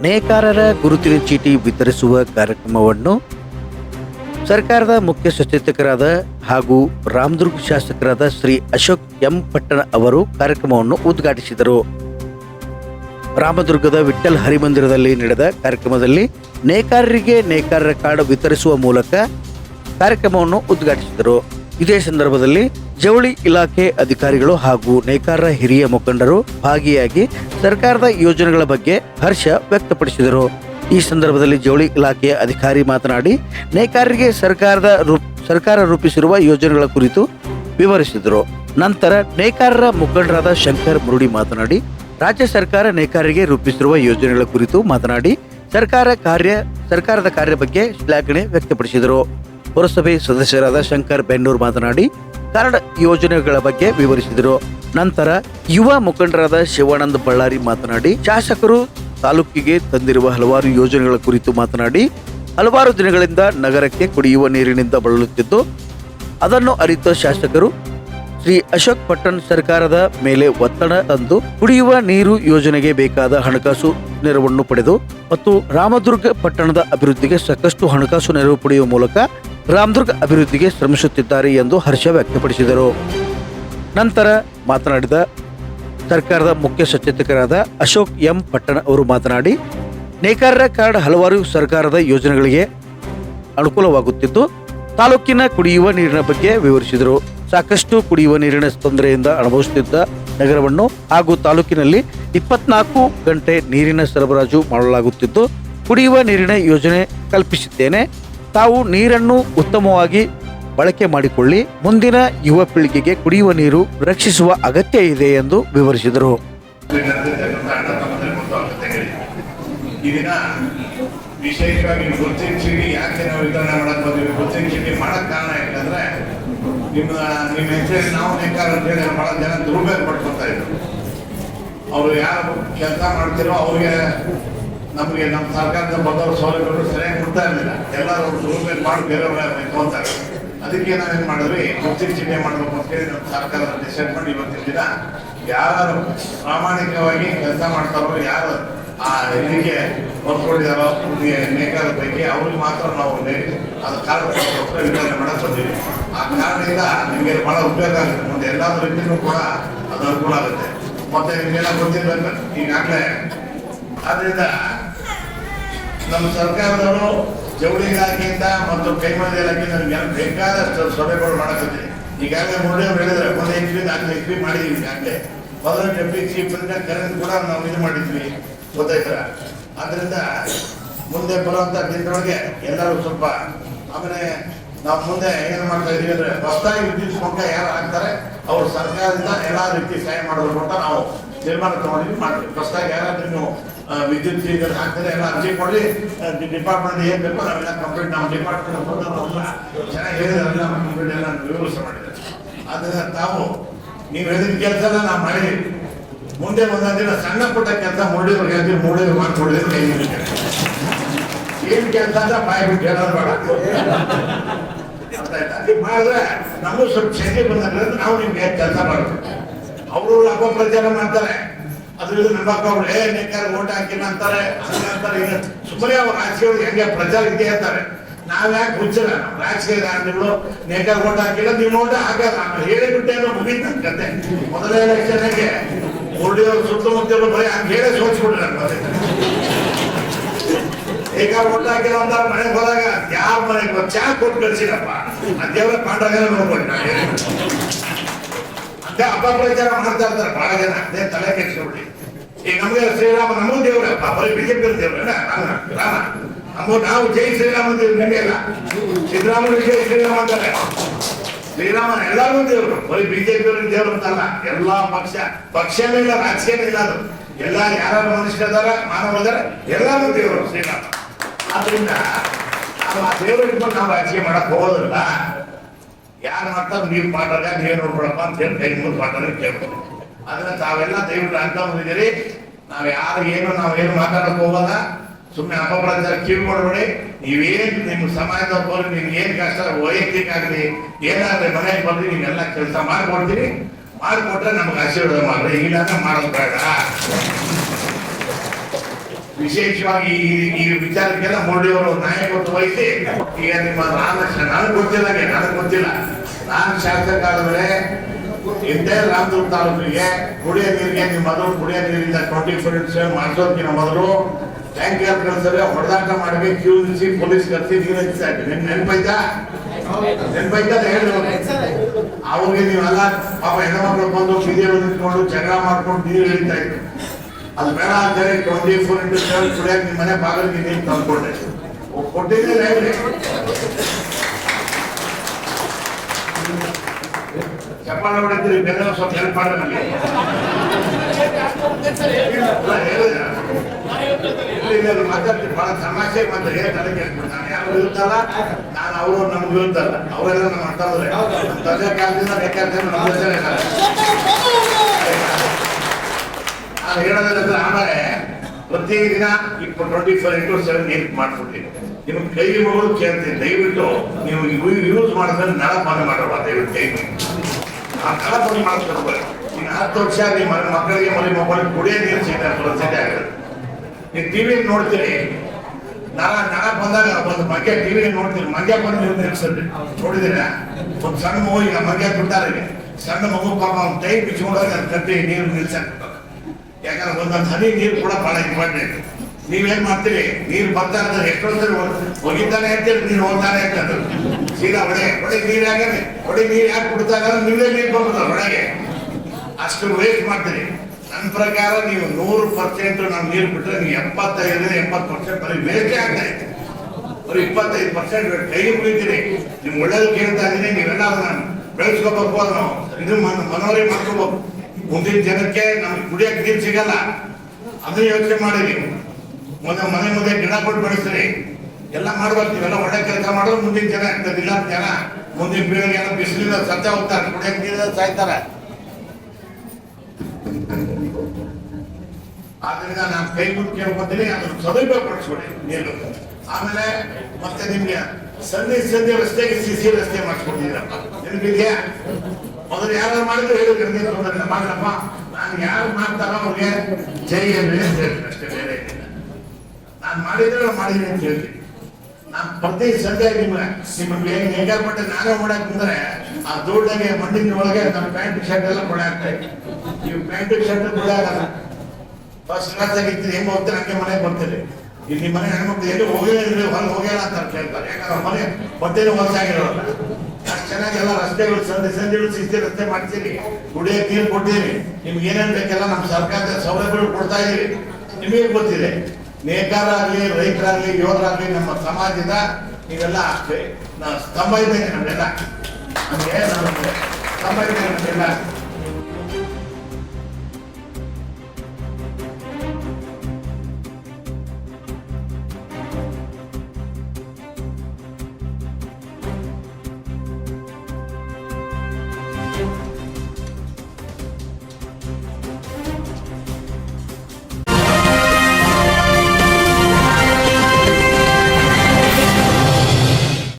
ನೇಕಾರರ ಗುರುತಿನ ಚೀಟಿ ವಿತರಿಸುವ ಕಾರ್ಯಕ್ರಮವನ್ನು ಸರ್ಕಾರದ ಮುಖ್ಯ ಸಚೇತಕರಾದ ಹಾಗೂ ರಾಮದುರ್ಗ ಶಾಸಕರಾದ ಶ್ರೀ ಅಶೋಕ್ ಎಂ ಪಟ್ಟಣ ಅವರು ಕಾರ್ಯಕ್ರಮವನ್ನು ಉದ್ಘಾಟಿಸಿದರು. ರಾಮದುರ್ಗದ ವಿಠಲ್ ಹರಿಮಂದಿರದಲ್ಲಿ ನಡೆದ ಕಾರ್ಯಕ್ರಮದಲ್ಲಿ ನೇಕಾರರಿಗೆ ನೇಕಾರರ ಕಾರ್ಡ್ ವಿತರಿಸುವ ಮೂಲಕ ಕಾರ್ಯಕ್ರಮವನ್ನು ಉದ್ಘಾಟಿಸಿದರು. ಇದೇ ಸಂದರ್ಭದಲ್ಲಿ ಜವಳಿ ಇಲಾಖೆ ಅಧಿಕಾರಿಗಳು ಹಾಗೂ ನೇಕಾರರ ಹಿರಿಯ ಮುಖಂಡರು ಭಾಗಿಯಾಗಿ ಸರ್ಕಾರದ ಯೋಜನೆಗಳ ಬಗ್ಗೆ ಹರ್ಷ ವ್ಯಕ್ತಪಡಿಸಿದರು. ಈ ಸಂದರ್ಭದಲ್ಲಿ ಜವಳಿ ಇಲಾಖೆಯ ಅಧಿಕಾರಿ ಮಾತನಾಡಿ, ನೇಕಾರರಿಗೆ ಸರ್ಕಾರದ ಸರ್ಕಾರ ರೂಪಿಸಿರುವ ಯೋಜನೆಗಳ ಕುರಿತು ವಿವರಿಸಿದರು. ನಂತರ ನೇಕಾರರ ಮುಖಂಡರಾದ ಶಂಕರ್ ಮುರುಡಿ ಮಾತನಾಡಿ, ರಾಜ್ಯ ಸರ್ಕಾರ ನೇಕಾರರಿಗೆ ರೂಪಿಸಿರುವ ಯೋಜನೆಗಳ ಕುರಿತು ಮಾತನಾಡಿ, ಸರ್ಕಾರ ಕಾರ್ಯ, ಸರ್ಕಾರದ ಕಾರ್ಯ ಬಗ್ಗೆ ಶ್ಲಾಘನೆ ವ್ಯಕ್ತಪಡಿಸಿದರು. ಪುರಸಭೆ ಸದಸ್ಯರಾದ ಶಂಕರ್ ಬೆನ್ನೂರ್ ಮಾತನಾಡಿ, ಕಾರ್ಡ್ ಯೋಜನೆಗಳ ಬಗ್ಗೆ ವಿವರಿಸಿದರು. ನಂತರ ಯುವ ಮುಖಂಡರಾದ ಶಿವಾನಂದ ಬಳ್ಳಾರಿ ಮಾತನಾಡಿ, ಶಾಸಕರು ತಾಲೂಕಿಗೆ ತಂದಿರುವ ಹಲವಾರು ಯೋಜನೆಗಳ ಕುರಿತು ಮಾತನಾಡಿ, ಹಲವಾರು ದಿನಗಳಿಂದ ನಗರಕ್ಕೆ ಕುಡಿಯುವ ನೀರಿನಿಂದ ಬಳಲುತ್ತಿದ್ದು, ಅದನ್ನು ಅರಿತ ಶಾಸಕರು ಶ್ರೀ ಅಶೋಕ್ ಪಟ್ಟಣ್ ಸರ್ಕಾರದ ಮೇಲೆ ಒತ್ತಡ ತಂದು ಕುಡಿಯುವ ನೀರು ಯೋಜನೆಗೆ ಬೇಕಾದ ಹಣಕಾಸು ನೆರವನ್ನು ಪಡೆದು ಮತ್ತು ರಾಮದುರ್ಗ ಪಟ್ಟಣದ ಅಭಿವೃದ್ಧಿಗೆ ಸಾಕಷ್ಟು ಹಣಕಾಸು ನೆರವು ಪಡೆಯುವ ಮೂಲಕ ರಾಮದುರ್ಗ ಅಭಿವೃದ್ಧಿಗೆ ಶ್ರಮಿಸುತ್ತಿದ್ದಾರೆ ಎಂದು ಹರ್ಷ ವ್ಯಕ್ತಪಡಿಸಿದರು. ನಂತರ ಮಾತನಾಡಿದ ಸರ್ಕಾರದ ಮುಖ್ಯ ಸಚೇತಕರಾದ ಅಶೋಕ್ ಎಂ ಪಟ್ಟಣ ಅವರು ಮಾತನಾಡಿ, ನೇಕಾರರ ಕಾರ್ಡ್ ಹಲವಾರು ಸರ್ಕಾರದ ಯೋಜನೆಗಳಿಗೆ ಅನುಕೂಲವಾಗುತ್ತಿದ್ದು, ತಾಲೂಕಿನ ಕುಡಿಯುವ ನೀರಿನ ಬಗ್ಗೆ ವಿವರಿಸಿದರು. ಸಾಕಷ್ಟು ಕುಡಿಯುವ ನೀರಿನ ತೊಂದರೆಯಿಂದ ಅನುಭವಿಸುತ್ತಿದ್ದ ನಗರವನ್ನು ಹಾಗೂ ತಾಲೂಕಿನಲ್ಲಿ ಇಪ್ಪತ್ನಾಲ್ಕು ಗಂಟೆ ನೀರಿನ ಸರಬರಾಜು ಮಾಡಲಾಗುತ್ತಿದ್ದು, ಕುಡಿಯುವ ನೀರಿನ ಯೋಜನೆ ಕಲ್ಪಿಸಿದ್ದೇನೆ. ತಾವು ನೀರನ್ನು ಉತ್ತಮವಾಗಿ ಬಳಕೆ ಮಾಡಿಕೊಳ್ಳಿ. ಮುಂದಿನ ಯುವ ಪೀಳಿಗೆಗೆ ಕುಡಿಯುವ ನೀರು ರಕ್ಷಿಸುವ ಅಗತ್ಯ ಇದೆ ಎಂದು ವಿವರಿಸಿದರು. ವಿಶೇಷವಾಗಿ ಗುರುತಿನ ಚೀಟಿ ಯಾಕೆ ನಾವು ವಿತರಣೆ ಮಾಡಕ್ ಬಂದಿವಿ? ಗುರುತಿನ ಚೀಟಿ ಮಾಡಕ್ ಕಾರಣ ನಿಮ್ಮ ನಿಮ್ಮ ಹೆಸರು ನಾವು ನೇಕಾರ ಅಂತ ಹೇಳಿ ಬಹಳ ಜನ ದುರುಪಯೋಗ ಪಡ್ಕೊತಾ ಇದ್ರು. ಅವರು ಯಾರು ಕೆಲಸ ಮಾಡ್ತಿರೋ ಅವ್ರಿಗೆ ನಮಗೆ ನಮ್ಮ ಸರ್ಕಾರದ ಬಂದವರು ಸೌಲಭ್ಯಗಳು ಸರಿಯಾಗಿ ಕೊಡ್ತಾ ಇರಲಿಲ್ಲ. ಎಲ್ಲರೂ ದುರುಪಯೋಗ ಮಾಡಿ ಬೇರೆಯವ್ರ ತಗೊಂತಾರೆ ಅದಕ್ಕೆ ನಾವೇನ್ ಮಾಡಿದ್ವಿ ಚಿಂತೆ ಮಾಡಬೇಕು ಅಂತ ಹೇಳಿ ನಮ್ಮ ಸರ್ಕಾರ ಡಿಸೈಡ್ ಮಾಡಿ ಇವತ್ತಿನ ದಿನ ಯಾರು ಪ್ರಾಮಾಣಿಕವಾಗಿ ಕೆಲಸ ಮಾಡ್ತಾರೋ, ಯಾರು ಆ ಇದಕ್ಕೆ ಹೊಂದ್ಕೊಂಡಿದಾರೋ ನೇಕಾರ ಪೈಕಿ ಅವ್ರಿಗೆ ಮಾತ್ರ ನಾವು ಅದು ಕಾರಣ ವಿತರಣೆ ಮಾಡಕ್ ಬಂದಿವಿ ಆ ಕಾರಣದಿಂದ ನಿಮಗೆ ಬಹಳ ಉಪಯೋಗ ಆಗುತ್ತೆ. ಮುಂದೆ ಎಲ್ಲಾದ್ರೂ ರೀತಿಯೂ ಕೂಡ ಅದು ಅನುಕೂಲ ಆಗುತ್ತೆ. ಮತ್ತೆ ನಿಮ್ಗೆಲ್ಲ ಗೊತ್ತಿರ್ಬೇಕು ಈಗಾಗಲೇ ಆದ್ರಿಂದ ನಮ್ಮ ಸರ್ಕಾರದವರು ಜವಳಿ ಇಲಾಖೆಯಿಂದ ಮತ್ತು ಕೈಮಗ್ಗ ಇಲಾಖೆಯಿಂದ ನಮ್ಗೆ ಬೇಕಾದಷ್ಟು ಸಭೆಗಳು ಮಾಡಕತ್ತೀವಿ ಈಗಾಗಲೇ ಮುರುಳಿ ಅವ್ರು ಹೇಳಿದ್ರೆ ಒಂದು ಎಚ್ ಪಿ ನಾಲ್ಕು ಎಚ್ ಪಿ ಮಾಡಿದೀವಿ ಈಗಾಗಲೇ. ಮೊದಲ ಡೆಪ್ಟಿ ಚೀಫ್ ಕರೆಂಟ್ ಕೂಡ ನಾವು ಇದು ಮಾಡಿದ್ವಿ. ಗೊತ್ತಾಯ್ತರ ಆದ್ರಿಂದ ಮುಂದೆ ಬರುವಂತ ದಿನದೊಳಗೆ ಎಲ್ಲರೂ ಸ್ವಲ್ಪ ಆಮೇಲೆ ನಾವು ಮುಂದೆ ಏನು ಮಾಡ್ತಾ ಇದೀವಿ ಅಂದ್ರೆ ಹೊಸ್ತಾಗಿ ವಿದ್ಯುತ್ ಶುಲ್ಕ ಯಾರು ಹಾಕ್ತಾರೆ, ಅವ್ರು ಸರ್ಕಾರದಿಂದ ಎಲ್ಲ ರೀತಿ ಸಹಾಯ ಮಾಡೋದು ಅಂತ ನಾವು ತೀರ್ಮಾನ ತಗೊಂಡಿದ್ವಿ, ಮಾಡ್ತೀವಿ. ಹೊಸದಾಗಿ ಯಾರಾದ್ರೂ ನೀವು ವಿದ್ಯುತ್ ಫೀಸರ್ ಹಾಕ್ತಾರೆ, ಎಲ್ಲ ಅರ್ಜಿ ಕೊಡಿ ಡಿಪಾರ್ಟ್ಮೆಂಟ್ ಏನು ಬೇಕೋ ನಾವೆಲ್ಲ ಕಂಪ್ಲೀಟ್ ನಮ್ಮ ಡಿಪಾರ್ಟ್ಮೆಂಟ್ ಚೆನ್ನಾಗಿ ಹೇಳಿದ್ರೆ ಕಂಪ್ಲೀಟ್ ಎಲ್ಲ ವಿವರಿಸ ಮಾಡಿದ್ದಾರೆ. ಆದ್ದರಿಂದ ತಾವು, ನೀವು ಹೇಳಿದ ಕೆಲಸ ನಾವು ಮಾಡಿದೀವಿ ಮುಂದೆ ಒಂದೊಂದು ಸಣ್ಣ ಪುಟ್ಟ ಕೆಲಸ ಮುರುಳಿದ್ರು ಹೇಳ್ತೀವಿ ಮುರುಳಿದ್ರು ಮಾಡ್ಕೊಡಿದ್ರೆ ಕೈ ಮುಗಿತಾರೆ ಏನ್ ಕೆಲಸ ಅಂದ್ರೆ ಬಾಯಿ ಬಿಟ್ಟು ಹೇಳೋದು ಬೇಡ. ಮಾಡಿದ್ರೆ ನಮಗೂ ಸ್ವಲ್ಪ ಶಕ್ತಿ ಬಂದ್ರೆ ನಾವು ನಿಮ್ಗೆ ಕೆಲಸ ಮಾಡ್ಬೇಕು. ಅವರು ಪ್ರಚಾರ ಮಾಡ್ತಾರೆ. ಅದ್ರ ಇದು ನಮ್ಮ ಅವ್ರು, ಏ ನಿಕ್ಕಾರ ಓಟ್ ಹಾಕಿಲ್ಲ ಅಂತಾರೆ ಅಂತಾರೆ ಸುಮ್ಮನೆ ಅವ್ರ ರಾಜಕೀಯ ಹೆಂಗೆ ಪ್ರಚಾರ ಇದೆ ಅಂತಾರೆ ನಾವ್ ಯಾಕೆ ಹುಚ್ಚಲ್ಲ ರಾಜಕೀಯ ನೀವು ನೇಕಾರ ಓಟ್ ಹಾಕಿಲ್ಲ, ನೀವು ಓಟ ಹಾಕಲ್ಲ. ಹೇಳಿ ಬಿಟ್ಟೇನೋ ಮುಗೀತು ನನ್ ಕತೆ. ಮೊದಲನೇ ಎಲೆಕ್ಷನ್ಗೆ ಮುರುಳಿಯವ್ರು ಸುತ್ತಮುತ್ತಲು ಬರೀ ಹಂಗೆ ಹೇಳೇ ಸೋಚ್ಬಿಟ್ರೆ ಮತ್ತೆ. ಈಗ ಓಟ್ ಹಾಕಿಲ್ಲ ಅಂತ ಮನೆಗೆ ಹೋದಾಗ ಯಾರ ಮನೆಗೆ ಬಂದು ಚಾ ಕೊಟ್ಟು ಕಳ್ಸಿರಪ್ಪ. ಅದೇವ್ರ ಪಾಂಡ್ರಾಗ ನೋಡ್ಕೊಂಡು ಅಂತ ಪ್ರಚಾರ ಮಾಡ್ತಾ ಇರ್ತಾರೆ ಬಹಳ ಜನ. ಅದೇ ತಲೆ ಕೆಡ್ಸ್ಕೊಬಿಡಿ. ಈಗ ನಮ್ಗೆ ಶ್ರೀರಾಮ, ನಮಗೂ ದೇವ್ರಪ್ಪ ಬರೀ ಬಿಜೆಪಿ ದೇವ್ರ ರಾಮ ನಾವು ಜೈ ಶ್ರೀರಾಮ ಅಂತ ನಿಮಗೆ ಸಿದ್ದರಾಮಯ್ಯ ಜೈ ಶ್ರೀರಾಮ ಅಂತಾರೆ. ಶ್ರೀರಾಮ ಎಲ್ಲರೂ ದೇವರು. ಬರೀ ಬಿಜೆಪಿ ಅವ್ರಿಗೆ ದೇವರು ಅಂತಲ್ಲ. ಎಲ್ಲಾ ಪಕ್ಷ, ಪಕ್ಷನೇ ಇಲ್ಲ, ರಾಜಕೀಯನೇ ಇಲ್ಲ ಅದು. ಎಲ್ಲ ಯಾರು ಮನುಷ್ಯ ಮಾನವ ಎಲ್ಲಾರು ದೇವರು ಶ್ರೀರಾಮ. ಆದ್ರಿಂದ ನಾವು ಆ ದೇವ್ರ ಇಟ್ಕೊಂಡು ನಾವು ರಾಜಕೀಯ ಮಾಡಕ್ ಹೋಗೋದಿಲ್ಲ ಯಾರು ಮಾಡ್ತಾರೆ ನೀವು ಪಾಠಗ ನೀವೇ ನೋಡ್ಕೊಳಪ್ಪ ಅಂತ ಹೇಳಿ ಕೈ ಮುಂದೆ ಮಾಡ್ತಾರೆ ಕೇಳ್ಬೋದು ಅದನ್ನ ತಾವೆಲ್ಲ ದಯವಿಟ್ಟು ಬಂದಿದ್ದೀರಿ. ನಾವು ಯಾರು ಏನು, ನಾವು ಏನು ಮಾತಾಡಕ್ ಹೋಗಲ್ಲ. ಸುಮ್ಮನೆ ಅಪಪ್ರಚಾರ ಕಿವಿ ಕೊಡ್ಬೇಡಿ. ನೀವೇನ್ ನಿಮ್ಮ ಸಮಾಜದ ಹೋಗಿ ನಿಮ್ಗೆ ಏನ್ ಕಷ್ಟ, ವೈಯಕ್ತಿಕ ಆಗಲಿ ಏನಾದ್ರೆ ಮನೆಗೆ ಬಂದು ನೀವೆಲ್ಲ ಕೆಲಸ ಮಾಡ್ಕೊಡ್ತೀರಿ. ಮಾಡಿಕೊಟ್ರೆ ನಮ್ಗೆ ಆಶೀರ್ವಾದ ಮಾಡ್ರಿ. ಇಲ್ಲ ಮಾಡೋದು ಬೇಡ. ವಿಶೇಷವಾಗಿ ಈ ವಿಚಾರಕ್ಕೆಲ್ಲ ಮುರಳಿಯವರು ನಾಯಕತ್ವ ವಹಿಸಿ ಈಗ ನಿಮ್ಮ ರಾಮಕೃಷ್ಣ, ನನಗೆ ಗೊತ್ತಿಲ್ಲ ನನಗೆ ಗೊತ್ತಿಲ್ಲ. ನಾನು ಶಾಸಕ ಇಂದೇ ರಾಮದುರ್ಗ ತಾಲೂಕಿಗೆ ಕುಡಿಯೋ ನೀರಿಗೆ ನಿಮ್ಮ ಮೊದಲು ಕುಡಿಯೋ ನೀರಿಂದ ಟ್ವೆಂಟಿ ಫೋರ್ ಇಂಟು ಸೆವೆನ್ ಮಾಡಿಸೋದಕ್ಕಿಂತ ಮೊದಲು ಟ್ಯಾಂಕರ್ ಕಳಿಸಿದ್ರೆ ಹೊಡೆದಾಟ ಮಾಡಿ ಕ್ಯೂ ನಿಲ್ಲಿಸಿ ಪೊಲೀಸ್ ಕರೆಸಿ ನೀರು ಹಚ್ಚಿಸ್ತಾ ನಿಮ್ ನೆನ್ ನೆನಪೈತಾ ನೆನಪೈತಾ ಹೇಳಿ ಅವ್ರಿಗೆ ನೀವೆಲ್ಲ ಪಾಪ ಹೆಣ್ಮಕ್ಳು ಬಂದು ಬೀದಿಯಲ್ಲಿ ನಿಂತ್ಕೊಂಡು ಜಗಳ ಮಾಡ್ಕೊಂಡು ನೀರು ಹೇಳ್ತಾ ಇದ್ರು. ಅದು ಬೇಡ ಹೇಳಿ ಟ್ವೆಂಟಿ ಫೋರ್ ಇಂಟು ಸೆವೆನ್ ಕುಡಿಯಕ್ಕೆ ನಿಮ್ಮ ಮನೆ ಬಾಗಿಲಿಗೆ ನೀರು ತಂದ್ಕೊಂಡೆ. ಕೊಟ್ಟಿದ್ದಿಲ್ಲ ಚಪ್ಪಾಳೆ ಸ್ವಲ್ಪ ಹೆಲ್ಪ್ ಮಾಡಿ ನನಗೆ ಇಲ್ಲ, ಮಾತಾಡ್ತೀನಿ. ಮತ್ತೆ ನನಗೆ ನಾನು ಯಾರು ನಾನು ನಮ್ಮ ಆಮೇಲೆ ಪ್ರತಿದಿನ ಇಪ್ಪ twenty four into seven eight ನಿಮ್ಗೆ ಕೈಗೆ ಮಗಳು ಕೇಳ್ತೀನಿ. ದಯವಿಟ್ಟು ನೀವು ಯೂಸ್ ಮಾಡಿದ್ರೆ ನಳ ಬಂದ್ ಮಾಡಲ್ಲ ದಯವಿಟ್ಟು ಕೈ ಮುಗಿ. ಆ ನಳ ಬಂದ್ ಮಾಡ್ಕೊಡ್ಬೇಡಿ ಈಗ ಹತ್ತು ವರ್ಷ ನಿಮ್ಮ ಮಕ್ಕಳಿಗೆ ಮನೆ ಮೊಬೈಲ್ ಕುಡಿಯೋ ನೀರು ಸಿಗ್ತಾರೆ ಪರಿಸ್ಥಿತಿ ಆಗುತ್ತೆ ನೀವು ಟಿವಿ ನೋಡ್ತೀರಿ. ನಳ ನಳ ಬಂದಾಗ ಒಂದು ಮಂಗ್ಯ ಟಿವಿ ನೋಡ್ತೀರಿ. ಮಂಗ್ಯ ಬಂದು ನೀವು ನಿಲ್ಸಿದ್ರಿ. ನೋಡಿದಿರ ಒಂದು ಸಣ್ಣ ಮಗು ಈಗ ಮಂಗ್ಯ ಬಿಟ್ಟಾರೆ ಸಣ್ಣ ಮಗು ಪಾಪ ಅವ್ನ ಕೈ ಬಿಚ್ಕೊಂಡಾಗ ಅದು ಕಟ್ಟಿ ನೀರು ನಿಲ್ಸಕ್ ಯಾಕಂದ್ರೆ ಒಂದೊಂದು ಹನಿ ನೀರು ಕೂಡ ಭಾಳ ಇಂಪಾರ್ಟೆಂಟ್ ನೀವೇನ್ ಮಾಡ್ತೀರಿ? ನೀರ್ ಬರ್ತಾ ಇರ್ತಾರೆ ಎಷ್ಟೊಂದ್ಸರಿ ಒಗಿತಾನೆ ಇರ್ತೀರಿ ನೀರು ಹೋಗ್ತಾನೆ ಅಂತಂದ್ರು ಸೀದಾ ಹೊಡೆ ಹೊಡೆ ನೀರ್ ಯಾಕೆ ಹೊಡೆ ನೀರ್ ಯಾಕೆ ಬಿಡ್ತಾ ನೀವೇ ನೀರ್ ಬರ್ಬೋದು ಹೊಡೆಗೆ ಅಷ್ಟು ವೇಸ್ಟ್ ಮಾಡ್ತೀರಿ. ನನ್ನ ಪ್ರಕಾರ ನೀವು ನೂರು ಪರ್ಸೆಂಟ್ ನಾವು ನೀರು ಬಿಟ್ರೆ ನೀವು ಎಪ್ಪತ್ತೈದರಿಂದ ಎಪ್ಪತ್ತು ಪರ್ಸೆಂಟ್ ಬರೀ ವೇಸ್ಟೇ ಆಗ್ತಾ ಇತ್ತು. ಬರೀ ಇಪ್ಪತ್ತೈದು ಪರ್ಸೆಂಟ್ ಕೈ ಮುಗಿತೀರಿ. ನಿಮ್ ಒಳ್ಳೇದು ಕೇಳ್ತಾ ಇದ್ದೀನಿ, ನೀವೆಲ್ಲ ಅದನ್ನ ಬೆಳೆಸ್ಕೋಬೇಕು, ಅದನ್ನು ಇದು ಮನ- ಮನವರಿ ಮಾಡ್ಕೋಬೇಕು. ಮುಂದಿನ ಜನಕ್ಕೆ ನಮ್ಗೆ ಕುಡಿಯಕ್ಕೆ ನೀರು ಸಿಗಲ್ಲ. ಅದನ್ನ ಯೋಚನೆ ಮಾಡಿರಿ. ಮೊದಲ ಮನೆ ಮುಂದೆ ಗಿಡ ಕೊಟ್ಟು ಬೆಳೆಸ್ರಿ. ಎಲ್ಲ ಮಾಡ್ಬೇಕು ನೀವೆಲ್ಲ ಒಳ್ಳೆ ಕೆಲಸ ಮಾಡಿದ್ರೆ ಮುಂದಿನ ಜನ ಇಲ್ಲ ಜನ ಮುಂದಿನ ಪೀಳಿಗೆ ಏನೋ ಬಿಸಿಲಿಂದ ಸತ್ಯ ಹೋಗ್ತಾರೆ, ಕುಡಿಯಕ್ಕೆ ನೀರಿಂದ ಸಾಯ್ತಾರೆ. ಆದ್ರಿಂದ ನಾನು ಕೈ ಮುಟ್ಟು ಕೇಳ್ಕೊತೀನಿ, ಅದನ್ನು ಸದುಪಯೋಗ ಪಡಿಸ್ಕೊಡಿ ನೀರು. ಆಮೇಲೆ ಮತ್ತೆ ನಿಮ್ಗೆ ಸಂಧಿ ಸಂಧಿ ರಸ್ತೆಗೆ ಸಿಸಿ ರಸ್ತೆ ಮಾಡಿಸ್ಕೊಟ್ಟಿದ್ದೀರಪ್ಪ ನೆನಪಿದ್ಯಾ ಮೊದಲು ಯಾರು ಮಾಡಿದ್ರು ಹೇಳಿದ್ರೆ ನೀರು ಮಾಡಿದ್ರಪ್ಪ ನಾನು ಯಾರು ಮಾಡ್ತಾರೋ ಅವ್ರಿಗೆ ಜೈ ಹೇಳ್ತೀನಿ ಅಷ್ಟೇ, ಬೇರೆ. ನಾನು ಮಾಡಿದ್ರೆ ಮಾಡಿದ್ದೀನಿ ಅಂತ ಹೇಳ್ತೀನಿ. ನಾನು ಪ್ರತಿ ಸಂಜೆ ನಿಮ್ಮ ನಿಮಗೆ ಬಟ್ಟೆ ನಾನೇ ಮಾಡಕ್ ಬಂದ್ರೆ ಆ ದೂಡ್ದಾಗೆ ಮಣ್ಣಿನ ಒಳಗೆ ನಮ್ಮ ಪ್ಯಾಂಟ್ ಶರ್ಟ್ ಎಲ್ಲ ಕೊಡೆ ಆಗ್ತಾ ಇತ್ತು ನೀವು ಪ್ಯಾಂಟ್ ಶರ್ಟ್ ಕೊಡಾಗಲ್ಲ ಫಸ್ಟ್ ಕ್ಲಾಸ್ ಆಗಿತ್ತು ಹೆಂಗ್ ಹೋಗ್ತಾರೆ? ಹಂಗೆ ಮನೆಗೆ ಬರ್ತೀರಿ ಇಲ್ಲಿ ಮನೆ ಹೆಣ್ಮಕ್ಳು ಎಲ್ಲಿ ಹೋಗಿಲ್ಲ ಇದ್ರೆ ಹೊರಗೆ ಹೋಗ್ಯಾರ ಅಂತ ಕೇಳ್ತಾರೆ. ಯಾಕಂದ್ರೆ ಮನೆ ಬಟ್ಟೆ ಹೊಸಾಗಿರೋಲ್ಲ ಅಷ್ಟು ಚೆನ್ನಾಗಿ ಎಲ್ಲ ರಸ್ತೆಗಳು ಸಂಧಿ ಸಂದಿಗಳು ಸಿಗ್ತಿ ರಸ್ತೆ ಮಾಡ್ತೀರಿ ಕುಡಿಯೋಕೆ ನೀರು ಕೊಟ್ಟಿರಿ ನಿಮ್ಗೆ ಏನೇನು ಬೇಕೆಲ್ಲ ನಮ್ಮ ಸರ್ಕಾರದ ಸೌಲಭ್ಯಗಳು ಕೊಡ್ತಾ ಇದೀವಿ. ನಿಮಗೆ ಗೊತ್ತಿದೆ? ನೇಕಾರ ಆಗ್ಲಿ ರೈತರಾಗ್ಲಿ ಯುವಕರಾಗ್ಲಿ ನಮ್ಮ ಸಮಾಜದ ನೀವೆಲ್ಲ ಅಷ್ಟೇ. ನಾ ಸ್ತಂಭ ಇದ್ದೇನೆ ನಮ್ಮೆಲ್ಲ. ನಮಗೆ ನಮಗೆ ಸ್ತಂಭ ಇದ್ದೇನೆ ನಮ್ಮೆಲ್ಲ.